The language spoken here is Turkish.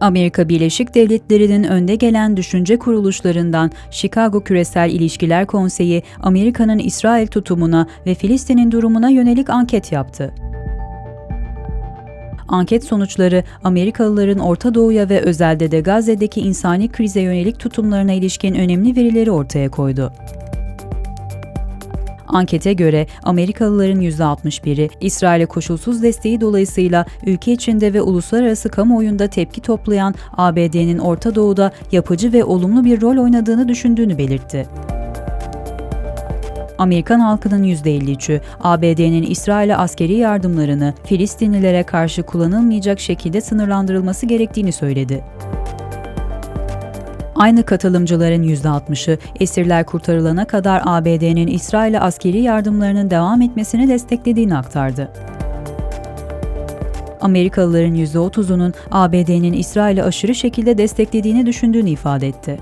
Amerika Birleşik Devletleri'nin önde gelen düşünce kuruluşlarından Chicago Küresel İlişkiler Konseyi, Amerika'nın İsrail tutumuna ve Filistin'in durumuna yönelik anket yaptı. Anket sonuçları Amerikalıların Orta Doğu'ya ve özelde de Gazze'deki insani krize yönelik tutumlarına ilişkin önemli verileri ortaya koydu. Ankete göre Amerikalıların %61'i İsrail'e koşulsuz desteği dolayısıyla ülke içinde ve uluslararası kamuoyunda tepki toplayan ABD'nin Orta Doğu'da yapıcı ve olumlu bir rol oynadığını düşündüğünü belirtti. Amerikan halkının %53'ü ABD'nin İsrail'e askeri yardımlarını Filistinlilere karşı kullanılmayacak şekilde sınırlandırılması gerektiğini söyledi. Aynı katılımcıların %60'ı esirler kurtarılana kadar ABD'nin İsrail'e askeri yardımlarının devam etmesini desteklediğini aktardı. Amerikalıların %30'unun ABD'nin İsrail'i aşırı şekilde desteklediğini düşündüğünü ifade etti.